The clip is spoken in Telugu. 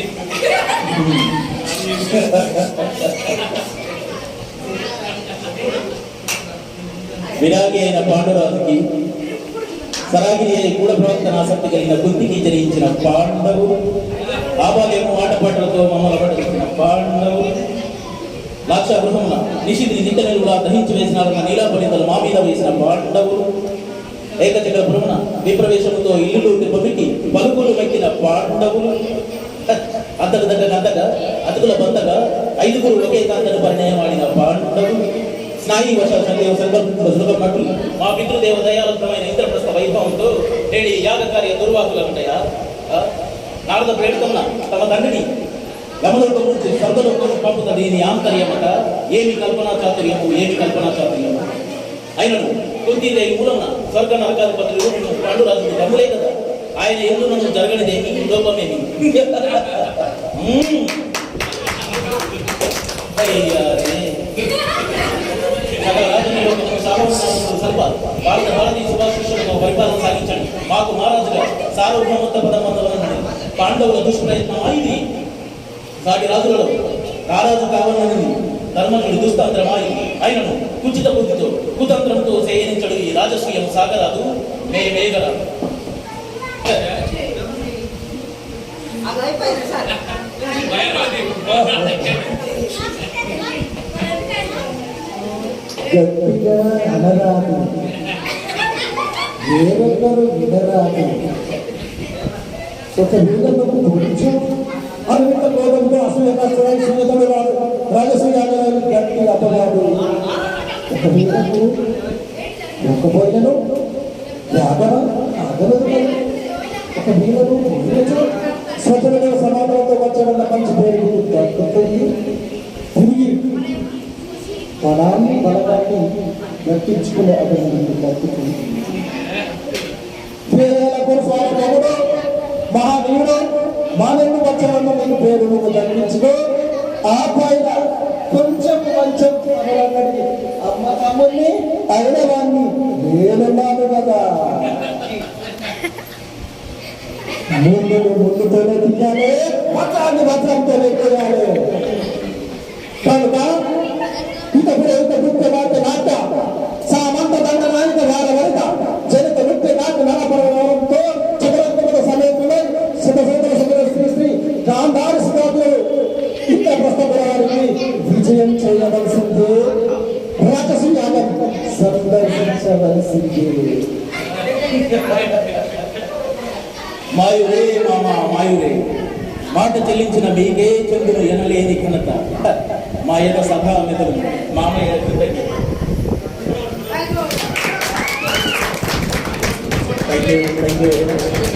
కానట్టుంది విరాగి అయిన పాండురాజుకి సరాగిరి అయిన కూడా ప్రవర్తన ఆసక్తి కలిగిన బుద్ధికి జరించిన పాండవులు ఆబాలేమో ఆటపాటలతో మమ్మల్ని పట్టుకున్న పాండవు. లాక్ష గృహమున నిషిదిని నిట్టనలుగా దహించి వేసిన నీలాపలిందలు మా మీద వేసిన పాండవులు ఏకచక్ర భ్రమణ విప్రవేశముతో ఇల్లులు తిప్పబెట్టి పలుకులు వెక్కిన పాండవులు. అంతకు దగ్గర అంతగా అతుకుల బంతగా ఐదుగురు ఒకే కాంతను పరిణయం ఆడిన పాండవు స్నాయి వశ సందేవ సంకల్పంలో మా పితృదేవ దయాలబ్ధమైన ఇంద్రప్రస్థ వైభవంతో నేడి యాగకార్య దుర్వాసులు ఉంటాయా? నారద ప్రేరితమున తమ తండ్రిని గమలోకం నుంచి స్వర్గలోకం పంపుత దీని ఆంతర్యమట. ఏమి కల్పనా చాతుర్యము ఏమి కల్పనా చాతుర్యము? అయినను కొద్ది మూలమున స్వర్గ నరకాధిపతులు పండు పాండురాజుకు దమ్ములే కదా? ఆయన ఎందు నన్ను జరగనిదేమి లోపమేమి మ్మ్. భారత భారతీయ సుభాషిషులతో పరిపాలన సాగించండి. మాకు మహారాజుగా సార్వభౌమత్వ పదమందవలని పాండవుల దుష్ప్రయత్నం ఇది సాటి రాజులలో రారాజు కావాలని ధర్మనుడి దుస్తంత్రమాయి ఆయనను కుచిత బుద్ధితో కుతంత్రంతో సేయనించడు ఈ రాజస్వీయం సాగరాదు. మే మేఘరాదు గట్టిగా అనరాదు వేరొకరు వినరాదు ఒక వీళ్ళకు కొంచెం అన్నింత అసలు అసూయ సున్నితడు వాడు రాజసూయాలను గట్టి అపవాడు ఒక వీళ్ళకు ఒక్కపోయినను త్యాగన ఆగలేదు ఒక వీళ్ళను వీళ్ళతో స్వచ్ఛమైన బలాన్ని బలగాన్ని దక్కించుకునే అటువంటి దక్కుతుంది పేదలకు స్వాతంత్రుడు మహానీయుడు మానవుడు దక్కించుకో ఆ పైన కొంచెం కొంచెం అమలన్నది అమ్మ తమ్ముడిని అయిన వాడిని నేనున్నాను కదా. ముందు ముందుతోనే తీయాలి వస్త్రాన్ని వస్త్రంతోనే గాంధారి సుధాతులు ఇంత ప్రస్తుతానికి విజయం చేయవలసిందే. రాజసీయాగం సందర్శించవలసిందే. మాయురే మామ మాయురే. మాట చెల్లించిన మీకే చంద్రుడు ఎనలేని ఘనత. మా యొక్క సభా మిత్రులు మామయ్య థ్యాంక్ యూ థ్యాంక్ యూ.